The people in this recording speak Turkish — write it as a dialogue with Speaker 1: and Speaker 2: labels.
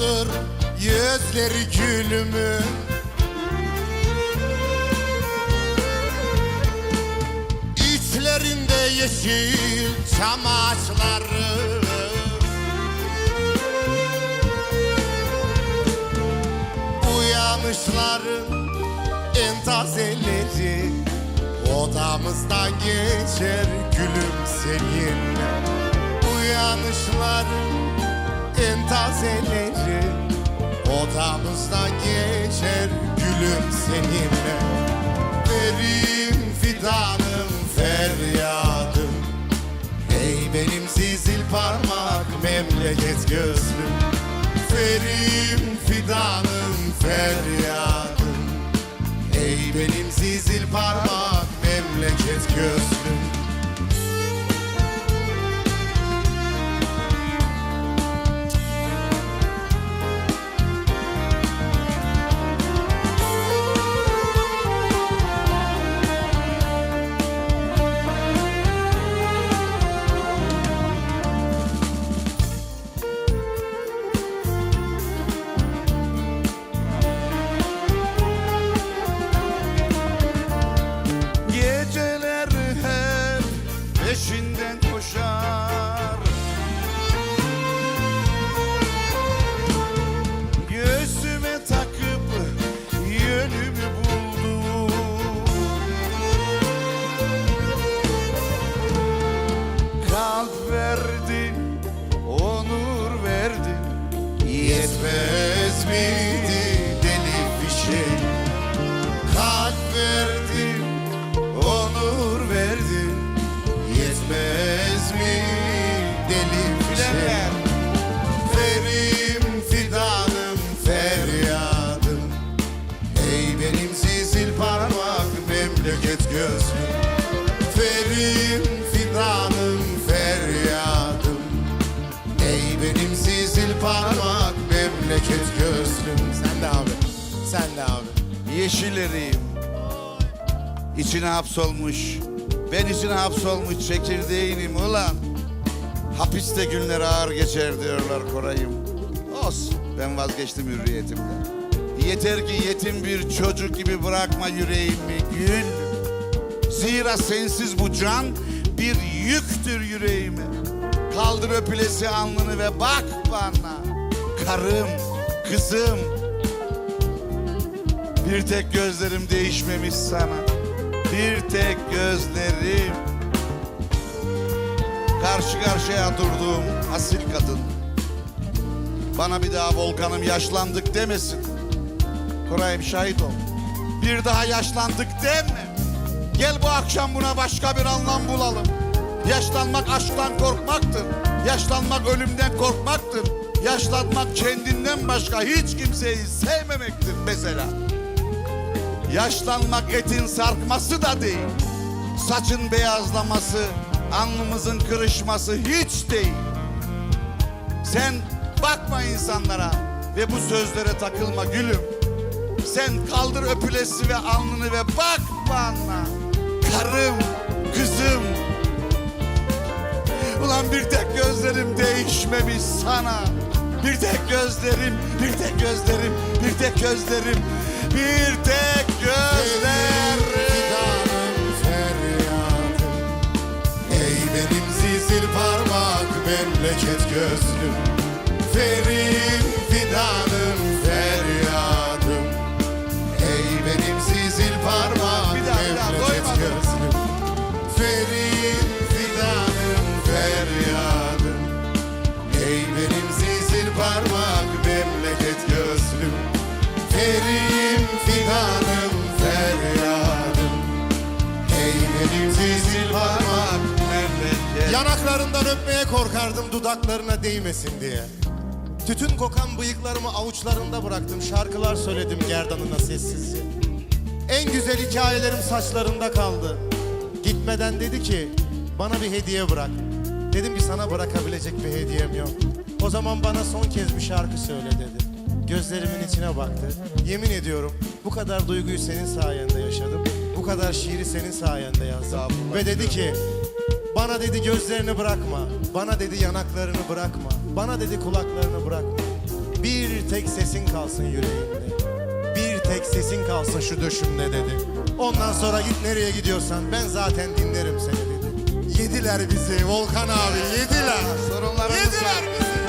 Speaker 1: parmaktır yüzleri gülümün İçlerinde yeşil çam ağaçları. Uyanışların en tazeleri. Odamızdan geçer gülüm seninle. Uyanışların tazeleri. Odamızdan geçer gülüm seninle. Verim fidanım feryadım. Ey benim zizil parmak memleket gözlüm. Ferim fidanım feryadım. Ey benim zizil parmak memleket gözlüm
Speaker 2: Bilenler.
Speaker 1: Ferim fidanım feryadım. Ey benim zizil parmak memleket gözlüm. Ferim fidanım feryadım. Ey benim zizil parmak memleket gözlüm. Sen de abi, sen de abi.
Speaker 2: Yeşil eriyim İçine hapsolmuş. Ben içine hapsolmuş çekirdeğinim ulan Hapiste günler ağır geçer diyorlar Koray'ım. Olsun ben vazgeçtim hürriyetimden. Yeter ki yetim bir çocuk gibi bırakma yüreğimi gül Zira sensiz bu can bir yüktür yüreğime. Kaldır öpülesi alnını ve bak bana. Karım, kızım. Bir tek gözlerim değişmemiş sana. Bir tek gözlerim Karşı karşıya durduğum asil kadın. Bana bir daha Volkan'ım yaşlandık demesin. Koray'ım şahit ol. Bir daha yaşlandık deme. Gel bu akşam buna başka bir anlam bulalım. Yaşlanmak aşktan korkmaktır. Yaşlanmak ölümden korkmaktır. Yaşlanmak kendinden başka hiç kimseyi sevmemektir mesela. Yaşlanmak etin sarkması da değil. Saçın beyazlaması, alnımızın kırışması hiç değil. Sen bakma insanlara ve bu sözlere takılma gülüm. Sen kaldır öpülesi ve alnını ve bak bana. Karım, kızım. Ulan bir tek gözlerim değişmemiş sana. Bir tek gözlerim, bir tek gözlerim, bir tek gözlerim, bir tek gözlerim.
Speaker 1: Memleket gözlüm. Ferim Yanaklarından öpmeye korkardım dudaklarına değmesin diye. Tütün kokan bıyıklarımı avuçlarında bıraktım. Şarkılar söyledim gerdanına sessizce. En güzel hikayelerim saçlarında kaldı. Gitmeden dedi ki bana bir hediye bırak. Dedim ki sana bırakabilecek bir hediyem yok. O zaman bana son kez bir şarkı söyle dedi. Gözlerimin içine baktı. Yemin ediyorum bu kadar duyguyu senin sayende yaşadım. Bu kadar şiiri senin sayende yazdım. Ve dedi ki bana dedi gözlerini bırakma. Bana dedi yanaklarını bırakma. Bana dedi kulaklarını bırakma. Bir tek sesin kalsın yüreğimde. Bir tek sesin kalsın şu döşümde dedi. Ondan sonra git nereye gidiyorsan ben zaten dinlerim seni dedi. Yediler bizi Volkan abi yediler.
Speaker 2: Sorunlarımız
Speaker 1: Yediler
Speaker 2: var.
Speaker 1: bizi.